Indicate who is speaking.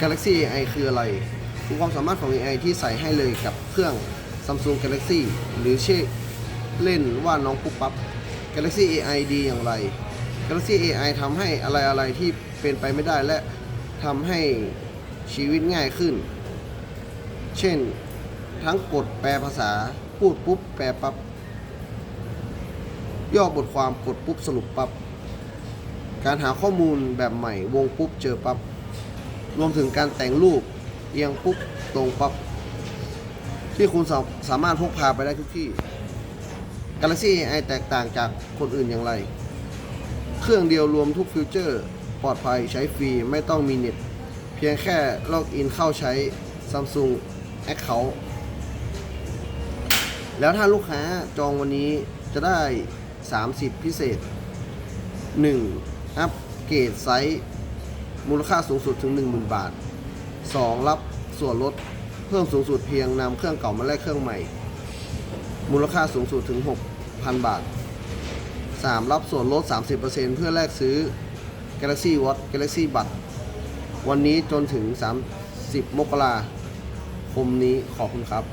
Speaker 1: Galaxy AI คืออะไรคือความสามารถของ AI ที่ใส่ให้เลยกับเครื่อง Samsung Galaxy หรือชื่อเล่นว่าน้องปุ๊บปั๊บ Galaxy AI ดีอย่างไร Galaxy AI ทำให้อะไรอะไรๆที่เป็นไปไม่ได้และทำให้ชีวิตง่ายขึ้น เช่น ทั้งกดแปลภาษา พูดปุ๊บ แปลปับ๊บ ย่อบทความกดปุ๊บสรุปปับ๊บ การหาข้อมูลแบบใหม่วงปุ๊บเจอปับ๊บ รวมถึงการแต่งรูปเอียงปุ๊บตรงปั๊บที่คุณสาสามารถพกพาไปได้ทุกที่ Galaxy AI แตกต่างจากคนอื่นอย่างไร เครื่องเดียวรวมทุกฟิวเจอร์ ปลอดภัยใช้ฟรีไม่ต้องมีเน็ต เพียงแค่ล็อกอินเข้าใช้ Samsung Account แล้วถ้าลูกค้าจองวันนี้จะได้ 30 พิเศษ 1. อัปเกรดไซส์ มูลค่าสูงสุดถึง 10,000 บาท 2. รับส่วนลดเพิ่มสูงสุดเพียงนำเครื่องเก่ามาแลกเครื่องใหม่ มูลค่าสูงสุดถึง 6,000 บาท 3. รับส่วนลด 30%เพื่อแลกซื้อ Galaxy Watch Galaxy บัตรวันนี้จนถึง 30 มกราคมนี้ขอบคุณครับ